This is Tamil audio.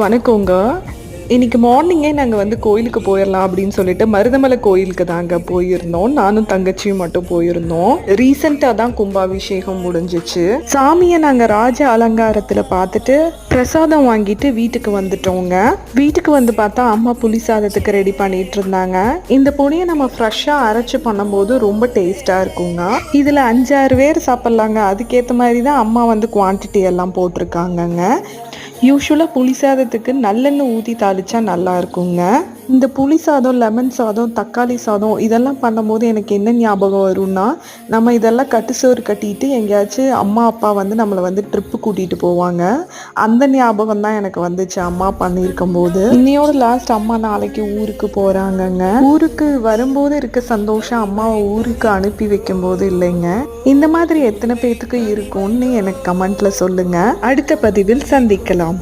வணக்கங்க இன்னைக்கு மார்னிங்கே நாங்கள் வந்து கோயிலுக்கு போயிடலாம் அப்படின்னு சொல்லிட்டு மருதமலை கோயிலுக்கு தாங்க போயிருந்தோம். நானும் தங்கச்சியும் மட்டும் போயிருந்தோம். ரீசெண்டாக தான் கும்பாபிஷேகம் முடிஞ்சிச்சு. சாமியை நாங்கள் ராஜ அலங்காரத்தில் பார்த்துட்டு பிரசாதம் வாங்கிட்டு வீட்டுக்கு வந்துட்டோங்க. வீட்டுக்கு வந்து பார்த்தா அம்மா புளி சாதத்துக்கு ரெடி பண்ணிட்டு இருந்தாங்க. இந்த பொடியை நம்ம ஃப்ரெஷ்ஷாக அரைச்சி பண்ணும்போது ரொம்ப டேஸ்ட்டாக இருக்குங்க. இதில் அஞ்சாறு பேர் சாப்பிட்லாங்க. அதுக்கேற்ற மாதிரி தான் அம்மா வந்து குவான்டிட்டி எல்லாம் போட்டிருக்காங்கங்க. யூஸ்வலாக புளி சாதத்துக்கு நல்லெண்ணெய் ஊற்றி தாளிச்சா நல்லா இருக்குங்க. இந்த புளி சாதம் லெமன் சாதம் தக்காளி சாதம் இதெல்லாம் பண்ணும்போது எனக்கு என்ன ஞாபகம் வரும்னா நம்ம இதெல்லாம் கட்டு சோறு கட்டிட்டு எங்கேயாச்சும் அம்மா அப்பா வந்து நம்மளை வந்து ட்ரிப்பு கூட்டிகிட்டு போவாங்க. அந்த ஞாபகம் தான் எனக்கு வந்துச்சு அம்மா பண்ணியிருக்கும் போது இன்னையோட லாஸ்ட் அம்மா நாளைக்கு ஊருக்கு போகிறாங்கங்க ஊருக்கு வரும்போது இருக்க சந்தோஷம் அம்மாவை ஊருக்கு அனுப்பி வைக்கும்போது இல்லைங்க. இந்த மாதிரி எத்தனை பேர்த்துக்கு இருக்கும்னு எனக்கு கமெண்ட்ல சொல்லுங்க. அடுத்த பதிவில் சந்திக்கலாம்.